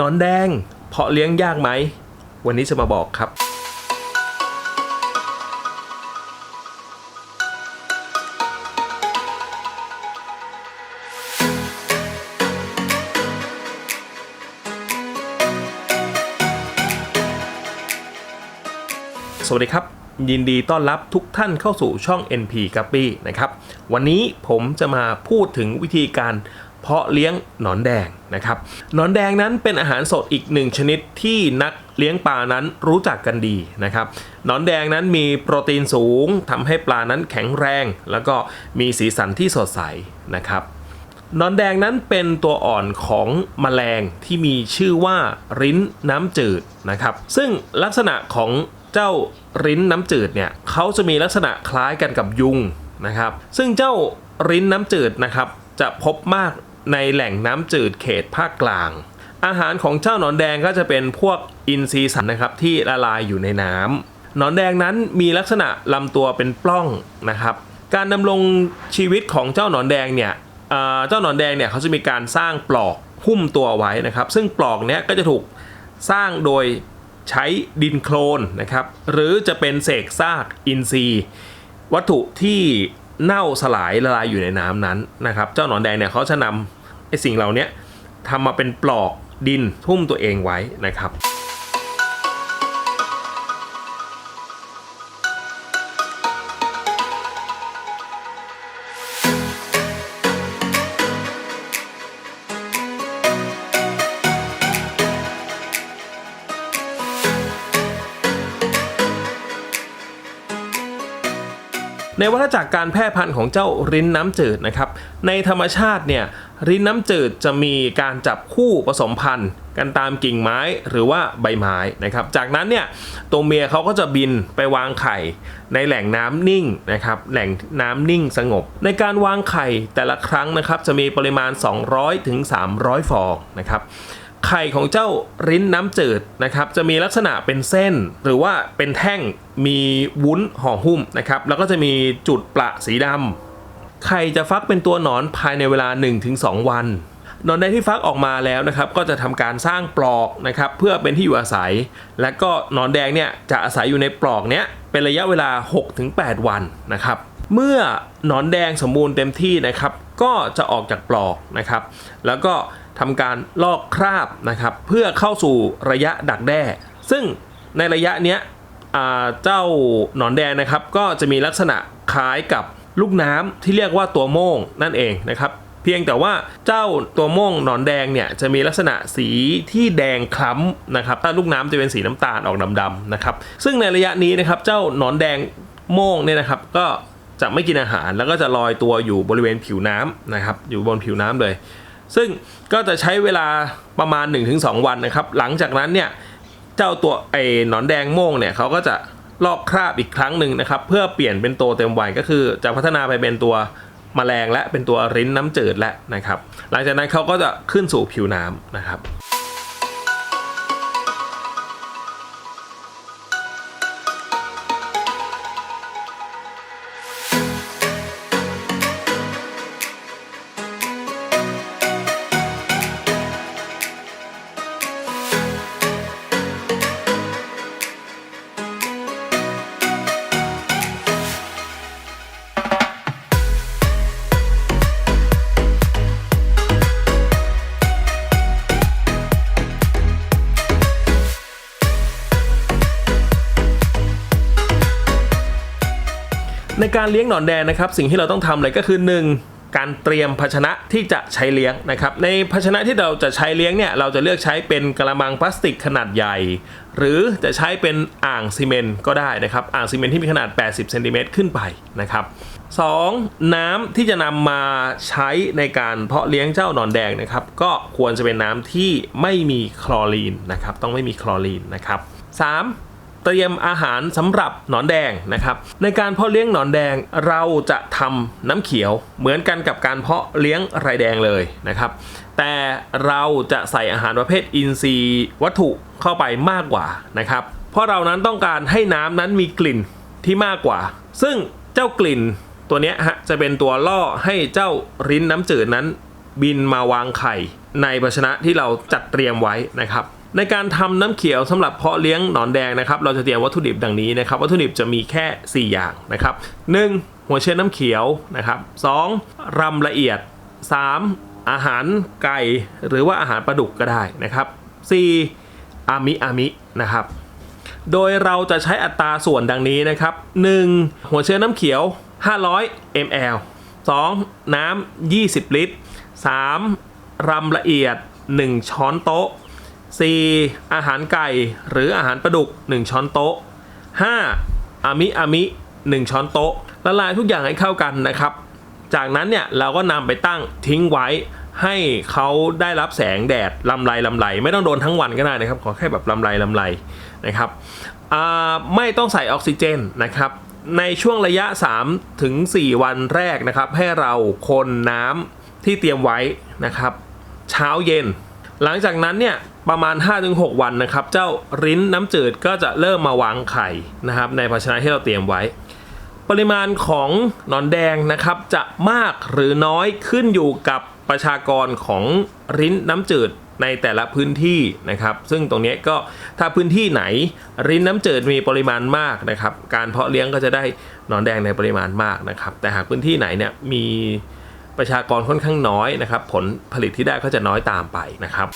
นอนแดง เพาะเลี้ยงยากไหม วันนี้จะมาบอกครับ สวัสดีครับยินดีต้อนรับทุกท่านเข้าสู่ช่อง NP g u p p y นะครับ วันนี้ผมจะมาพูดถึงวิธีการ เพาะเลี้ยงหนอนแดงนะครับหนอนแดงนั้นเป็นอาหารสดอีกหนึ่งชนิดที่นักเลี้ยงปลานั้นรู้จักกันดีนะครับหนอนแดงนั้นมีโปรตีนสูงทำให้ปลานั้นแข็งแรง แล้วก็มีสีสันที่สดใสนะครับหนอนแดงนั้นเป็นตัวอ่อนของแมลงที่มีชื่อว่าริ้นน้ำจืดนะครับ ซึ่งลักษณะของเจ้าริ้นน้ำจืดเนี่ยเขาจะมีลักษณะคล้ายกันกับยุงนะครับ ซึ่งเจ้าริ้นน้ำจืดนะครับจะพบมาก ในแหล่งน้ำจืดเขตภาคกลาง อาหารของเจ้าหนอนแดงก็จะเป็นพวกอินทรีย์สัตว์นะครับที่ละลายอยู่ในน้ำหนอนแดงนั้นมีลักษณะลำตัวเป็นปล้องนะครับ การดำรงชีวิตของเจ้าหนอนแดงเนี่ยเจ้าหนอนแดงเนี่ยเขาจะมีการสร้างปลอกหุ้มตัวไว้นะครับ ซึ่งปลอกเนี้ยก็จะถูกสร้างโดยใช้ดินโคลนนะครับหรือจะเป็นเศษซากอินทรีย์ วัตถุที่เน่าสลายละลายอยู่ในน้ำนั้นนะครับ เจ้าหนอนแดงเนี่ยเขาจะนำ ไอ้สิ่งเหล่านี้ทำมาเป็นปลอกดินทุ่มตัวเองไว้นะครับ ในวัฏจักรการแพร่พันธุ์ของเจ้าริ้นน้ำจืดนะครับ ในธรรมชาติเนี่ยริ้นน้ำจืดจะมีการจับคู่ผสมพันธุ์กันตามกิ่งไม้หรือว่าใบไม้นะครับ จากนั้นเนี่ยตัวเมียเขาก็จะบินไปวางไข่ ในแหล่งน้ำนิ่งนะครับ แหล่งน้ำนิ่งสงบ ในการวางไข่แต่ละครั้งนะครับจะมีปริมาณ 200ถึง300 ฟองนะครับ ไข่ของเจ้าริ้นน้ำจืดนะครับจะมีลักษณะเป็นเส้น หรือว่าเป็นแท่งมีวุ้นห่อหุ้มนะครับแล้วก็จะมีจุดประสีดำไข่จะฟักเป็นตัวหนอนภายในเวลา 1-2 วันหนอนแดที่ฟักออกมาแล้วนะครับก็จะทำการสร้างปลอกนะครับเพื่อเป็นที่อยู่อาศัย และก็หนอนแดงเนี่ยจะอาศัยอยู่ในปลอกเนี้ยเป็นระยะเวลา 6-8 วันนะครับเมื่อหนอนแดงสมบูรณ์เต็มที่นะครับก็จะออกจากปลอกนะครับ แล้วก็ ทำการลอกคราบนะครับ เพื่อเข้าสู่ระยะดักแด้ ซึ่งในระยะเนี้ยเจ้าหนอนแดงนะครับ ก็จะมีลักษณะคล้ายกับลูกน้ำที่เรียกว่าตัวโม่งนั่นเองนะครับ เพียงแต่ว่าเจ้าตัวโม่งหนอนแดงเนี่ยจะมีลักษณะสีที่แดงคล้ำนะครับ ถ้าลูกน้ำจะเป็นสีน้ำตาลออกดำๆนะครับ ซึ่งในระยะนี้นะครับเจ้าหนอนแดงโม่งเนี่ยนะครับ ก็จะไม่กินอาหารแล้วก็จะลอยตัวอยู่บริเวณผิวน้ำนะครับ อยู่บนผิวน้ำเลย ซึ่งก็จะใช้เวลาประมาณ 1-2 วันนะครับ หลังจากนั้นเนี่ยเจ้าตัวไอ้หนอนแดงโม่งเนี่ยเขาก็จะลอกคราบอีกครั้งหนึ่งนะครับ เพื่อเปลี่ยนเป็นตัวเต็มวัยก็คือจะพัฒนาไปเป็นตัวแมลงและเป็นตัวริ้นน้ำจืดและนะครับ หลังจากนั้นเขาก็จะขึ้นสู่ผิวน้ำนะครับ ในการเลี้ยงหนอนแดงนะครับ สิ่งที่เราต้องทำเลยก็คือ 1. การเตรียมภาชนะที่จะใช้เลี้ยงนะครับ ในภาชนะที่เราจะใช้เลี้ยงเนี่ยเราจะเลือกใช้เป็นกระมังพลาสติกขนาดใหญ่ หรือจะใช้เป็นอ่างซีเมนต์ก็ได้นะครับอ่างซีเมนต์ที่มีขนาด 80เซนติเมตรขึ้นไปนะครับ 2. น้ำที่จะนำมาใช้ในการเพาะเลี้ยงเจ้าหนอนแดงนะครับ ก็ควรจะเป็นน้ำที่ไม่มีคลอรีนนะครับ ต้องไม่มีคลอรีนนะครับ 3. เตรียมอาหารสำหรับหนอนแดงนะครับในการเพาะเลี้ยงหนอนแดงเราจะทำน้ำเขียวเหมือนกันกับการเพาะเลี้ยงไรแดงเลยนะครับแต่เราจะใส่อาหารประเภทอินทรีย์วัตถุเข้าไปมากกว่านะครับเพราะเรานั้นต้องการให้น้ำนั้นมีกลิ่นที่มากกว่า ซึ่งเจ้ากลิ่นตัวนี้ฮะจะเป็นตัวล่อให้เจ้าริ้นน้ำจืดนั้น บินมาวางไข่ในภาชนะที่เราจัดเตรียมไว้นะครับ ในการทำน้ำเขียวสำหรับเพาะเลี้ยงหนอนแดงนะครับ เราจะเตรียมวัตถุดิบดังนี้นะครับ วัตถุดิบจะมีแค่ 4 อย่างนะครับ 1. หัวเชื้อน้ำเขียวนะครับ 2. รำละเอียด 3. อาหารไก่หรือว่าอาหารปลาดุกก็ได้นะครับ 4. อามิอามินะครับโดยเราจะใช้อัตราส่วนดังนี้นะครับ 1. หัวเชื้อน้ำเขียว 500 ml 2. น้ำ 20 ลิตร 3. รำละเอียด 1 ช้อนโต๊ะ 4. อาหารไก่หรืออาหารปลาดุก 1 ช้อนโต๊ะ 5. อามิอามิ 1 ช้อนโต๊ะละลายทุกอย่างให้เข้ากันนะครับ จากนั้นเนี่ยเราก็นำไปตั้งทิ้งไว้ให้เขาได้รับแสงแดดลำไรลำไร ไม่ต้องโดนทั้งวันก็ได้นะครับ ขอแค่แบบลำไรลำไรนะครับไม่ต้องใส่ออกซิเจนนะครับ ในช่วงระยะ 3 ถึง 4 วันแรกนะครับ ให้เราคนน้ำที่เตรียมไว้นะครับ เช้าเย็น หลังจากนั้นเนี่ย ประมาณ 5-6 วันนะครับ เจ้าริ้นน้ำจืดก็จะเริ่มมาวางไข่นะครับ ในภาชนะที่เราเตรียมไว้ ปริมาณของหนอนแดงนะครับจะมากหรือน้อยขึ้นอยู่กับประชากรของริ้นน้ำจืดในแต่ละพื้นที่นะครับ ซึ่งตรงนี้ก็ถ้าพื้นที่ไหนริ้นน้ำจืดมีปริมาณมากนะครับ การเพาะเลี้ยงก็จะได้หนอนแดงในปริมาณมากนะครับ แต่หากพื้นที่ไหนเนี่ยมีประชากรค่อนข้างน้อยนะครับ ผลผลิตที่ได้ก็จะน้อยตามไปนะครับ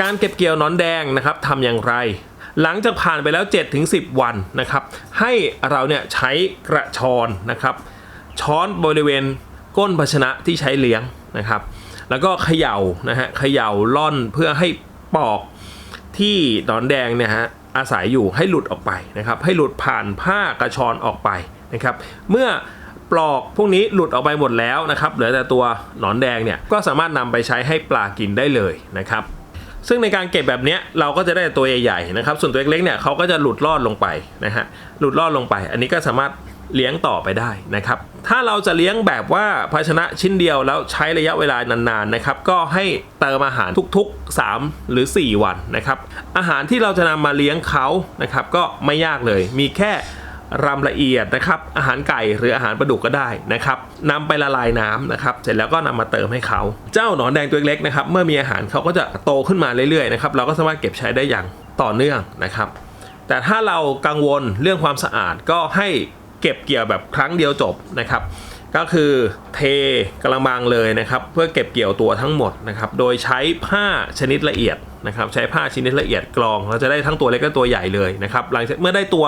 การเก็บเกี่ยวนอนแดงนะครับทำอย่างไร หลังจากผ่านไปแล้ว 7-10 วันนะครับ ให้เราเนี่ยใช้กระชอนนะครับ ช้อนบริเวณก้นภาชนะที่ใช้เลี้ยงนะครับ แล้วก็เขย่านะฮะเขย่าล่อนเพื่อให้ปอกที่นอนแดงเนี่ยฮะอาศัยอยู่ให้หลุดออกไปนะครับ ให้หลุดผ่านผ้ากระชอนออกไปนะครับ เมื่อปลอกพวกนี้หลุดออกไปหมดแล้วนะครับ เหลือแต่ตัวหนอนแดงเนี่ยก็สามารถนำไปใช้ให้ปลากินได้เลยนะครับ ซึ่งในการเก็บแบบนี้เราก็จะได้ตัวใหญ่ๆนะครับ ส่วนตัวเล็กๆเนี่ยเขาก็จะหลุดรอดลงไปนะฮะหลุดรอดลงไป อันนี้ก็สามารถเลี้ยงต่อไปได้นะครับ ถ้าเราจะเลี้ยงแบบว่าภาชนะชิ้นเดียวแล้วใช้ระยะเวลานานๆนะครับ ก็ให้เติมอาหารทุกๆ 3 หรือ 4 วันนะครับ อาหารที่เราจะนำมาเลี้ยงเขานะครับ ก็ไม่ยากเลย มีแค่ รำละเอียดนะครับ อาหารไก่หรืออาหารปลาดุกก็ได้นะครับนำไปละลายน้ำนะครับ เสร็จแล้วก็นำมาเติมให้เขา เจ้าหนอนแดงตัวเล็กนะครับ เมื่อมีอาหารเขาก็จะโตขึ้นมาเรื่อยๆนะครับ เราก็สามารถเก็บใช้ได้อย่างต่อเนื่องนะครับ แต่ถ้าเรากังวลเรื่องความสะอาดก็ให้เก็บเกี่ยวแบบครั้งเดียวจบนะครับ ก็คือเทกระมังเลยนะครับ เพื่อเก็บเกี่ยวตัวทั้งหมดนะครับ โดยใช้ผ้าชนิดละเอียด นะครับใช้ผ้าชิ้นละเอียดกรอง เราจะได้ทั้งตัวเล็กและตัวใหญ่เลยนะครับหลังจากเมื่อได้ตัว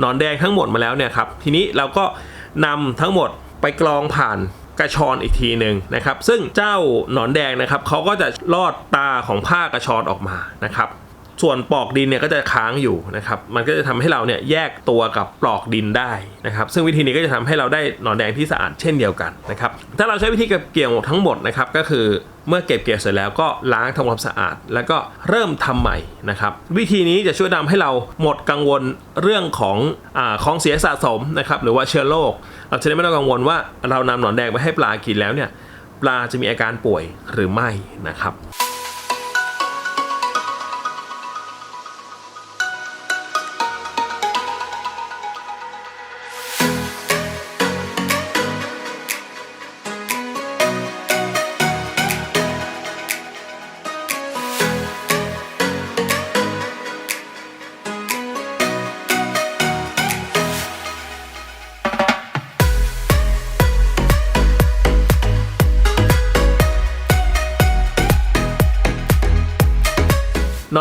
หนอนแดงทั้งหมดมาแล้วเนี่ยครับทีนี้เราก็นำทั้งหมดไปกรองผ่านกระชอนอีกทีหนึ่งนะครับ ซึ่งเจ้าหนอนแดงนะครับเขาก็จะลอดตาของผ้ากระชอนออกมานะครับ ส่วนปลอกดินเนี่ยก็จะค้างอยู่นะครับ มันก็จะทำให้เราเนี่ยแยกตัวกับปลอกดินได้นะครับ ซึ่งวิธีนี้ก็จะทำให้เราได้หนอนแดงที่สะอาดเช่นเดียวกันนะครับ ถ้าเราใช้วิธีเก็บเกี่ยวทั้งหมดนะครับก็คือเมื่อเก็บเกี่ยวเสร็จแล้วก็ล้างทำความสะอาด แล้วก็เริ่มทำใหม่นะครับวิธีนี้จะช่วยทำให้เราหมดกังวลเรื่องของอาของเสียสะสมนะครับหรือว่าเชื้อโรคเราจะได้ไม่ต้องกังวลว่าเรานำหนอนแดงไปให้ปลากินแล้วเนี่ยปลาจะมีอาการป่วยหรือไม่นะครับ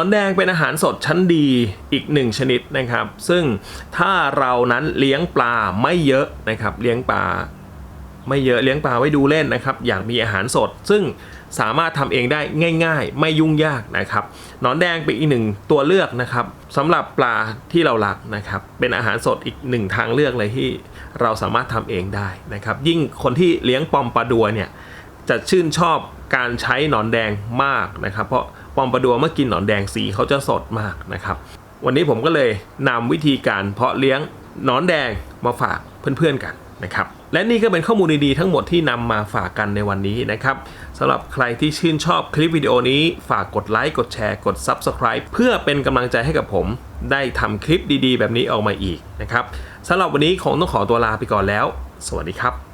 นแดงเป็นอาหารสดชั้นดีอีกหนึ่งชนิดนะครับ ซึ่งถ้าเรานั้นเลี้ยงปลาไม่เยอะนะครับ เลี้ยงปลาไม่เยอะเลี้ยงปลาไว้ดูเล่นนะครับ อยากมีอาหารสด ซึ่งสามารถทำเองได้ง่าย ๆ ไม่ยุ่งยากนะครับนอนแดงเป็นอีกหนึ่งตัวเลือกนะครับสำหรับปลาที่เรารักนะครับ เป็นอาหารสดอีกหนึ่งทางเลือกเลยที่เราสามารถทำเองได้นะครับ ยิ่งคนที่เลี้ยงปอมปลาดัวเนี่ยจะชื่นชอบการใช้หนอนแดงมากนะครับ เพราะ อมปลาดัวเมื่อกินหนอนแดงสีเขาจะสดมากนะครับ วันนี้ผมก็เลยนำวิธีการเพาะเลี้ยงหนอนแดงมาฝากเพื่อนๆกันนะครับและนี่ก็เป็นข้อมูลดีๆทั้งหมดที่นำมาฝากกันในวันนี้นะครับสำหรับใครที่ชื่นชอบคลิปวิดีโอนี้ฝากกดไลค์กดแชร์กด Subscribe เพื่อเป็นกำลังใจให้กับผม ได้ทำคลิปดีๆ แบบนี้ออกมาอีกนะครับสำหรับวันนี้คงต้องขอตัวลาไปก่อนแล้ว สวัสดีครับ